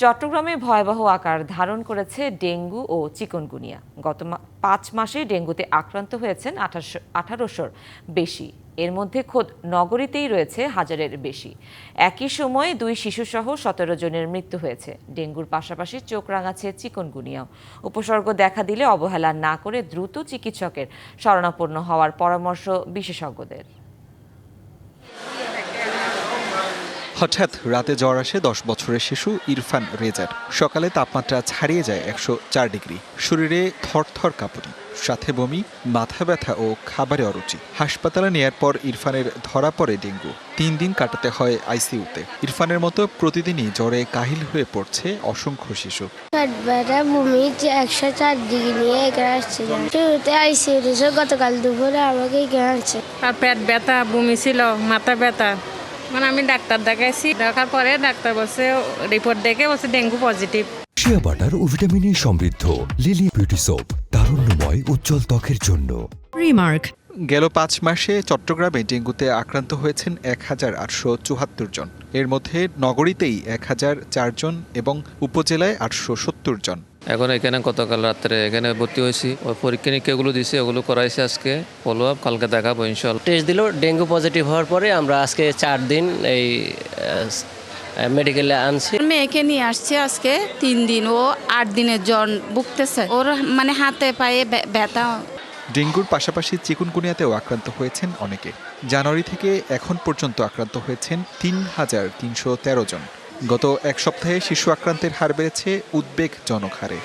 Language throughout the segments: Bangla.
চট্টগ্রামে ভয়াবহ আকার ধারণ করেছে ডেঙ্গু ও চিকনগুনিয়া। গত পাঁচ মাসে ডেঙ্গুতে আক্রান্ত হয়েছেন আঠারোশো আঠারোশোর বেশি। এর মধ্যে খোদ নগরীতেই রয়েছে হাজারের বেশি। একই সময়ে দুই শিশুসহ সতেরো জনের মৃত্যু হয়েছে। ডেঙ্গুর পাশাপাশি চোখ রাঙাচ্ছে চিকনগুনিয়াও। উপসর্গ দেখা দিলে অবহেলা না করে দ্রুত চিকিৎসকের শরণাপন্ন হওয়ার পরামর্শ বিশেষজ্ঞদের। হঠাৎ রাতে জ্বর আসে দশ বছরের শিশু ইরফান রেজার। সকালে তাপমাত্রা ছাড়িয়ে যায় একশো চার ডিগ্রি। শরীরে থরথর কাঁপুনি সাথে বমি মাথা ব্যথা ও খাবারে অরুচি। হাসপাতালে নেয়ার পর ইরফানের ধরা পড়ে ডেঙ্গু। তিন দিন কাটাতে হয় আইসিইউতে। ইরফানের মতো প্রতিদিনই জ্বরে কাহিল হয়ে পড়ছে অসংখ্য শিশু। বমি যে একশো চার ডিগ্রি নিয়ে এখানে আসছে। শুরুতে আইসিইউতে গতকাল দুপুরে আমাকে এখানে আসছে আর পেট ব্যথা বমি ছিল মাথা ব্যথা। মানে আমি ডাক্তার দেখাইছি। দেখার পরে ডাক্তার বলছে রিপোর্ট দেখে বলছে ডেঙ্গু পজিটিভ শিয়া বাটার ও ভিটামিনে সমৃদ্ধ লিলি বিউটি সোপ তারুণ্যময় উজ্জ্বল ত্বকের জন্য। Remark. গেল পাঁচ মাসে চট্টগ্রামে ডেঙ্গুতে আক্রান্ত হয়েছেন এক হাজার আটশো চুহাত্তর জন। এর মধ্যে নগরীতেই এক হাজার চারজন এবং উপজেলায় আটশো সত্তর জন। এখন এখানে গতকাল রাত্রে এখানে ভর্তি হয়েছি। ওই পরীক্ষা নিরীক্ষাগুলো দিছে ওগুলো করাইছে আজকে। ফলো আপ কালকে দেখাবো ইনশাল্লাহ টেস্ট দিল ডেঙ্গু পজিটিভ হওয়ার পরে আমরা আজকে চার দিন এই মেডিকেলে আনছি। মেয়েকে নিয়ে আসছে আজকে তিন দিন। ও আট দিনের জ্বর ভুগতেছে। ওর মানে হাতে পায়ে ব্যথা। ডেঙ্গুর পাশাপাশি চিকুনগুনিয়াতেও আক্রান্ত হয়েছেন অনেকে। জানুয়ারি থেকে এখন পর্যন্ত আক্রান্ত হয়েছেন তিন হাজার তিনশো তেরো জন। গত এক সপ্তাহে শিশু আক্রান্তের হার বেড়েছে উদ্বেগজনক হারে।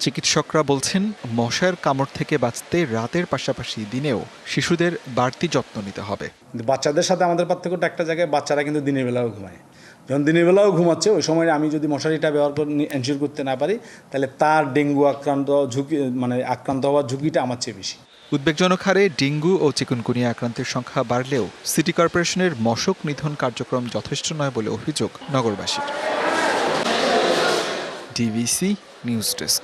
চিকিৎসকরা বলছেন, মশার কামড় থেকে বাঁচতে রাতের পাশাপাশি দিনেও শিশুদের বাড়তি যত্ন নিতে হবে। বাচ্চাদের সাথে আমাদের পার্থক্যটা একটা জায়গায়, বাচ্চারা কিন্তু দিনের বেলাও ঘুমায়। যখন দিনের বেলাও ঘুমাচ্ছে, ওই সময় আমি যদি মশারিটা ব্যবহার করে এনশিওর করতে না পারি, তাহলে তার ডেঙ্গু আক্রান্ত ঝুঁকি মানে আক্রান্ত হওয়ার ঝুঁকিটা আমার চেয়ে বেশি। উদ্বেগজনক হারে ডেঙ্গু ও চিকুনকুনিয়া আক্রান্তের সংখ্যা বাড়লেও সিটি কর্পোরেশনের মশক নিধন কার্যক্রম যথেষ্ট নয় বলে অভিযোগ নগরবাসীর। DBC news desk.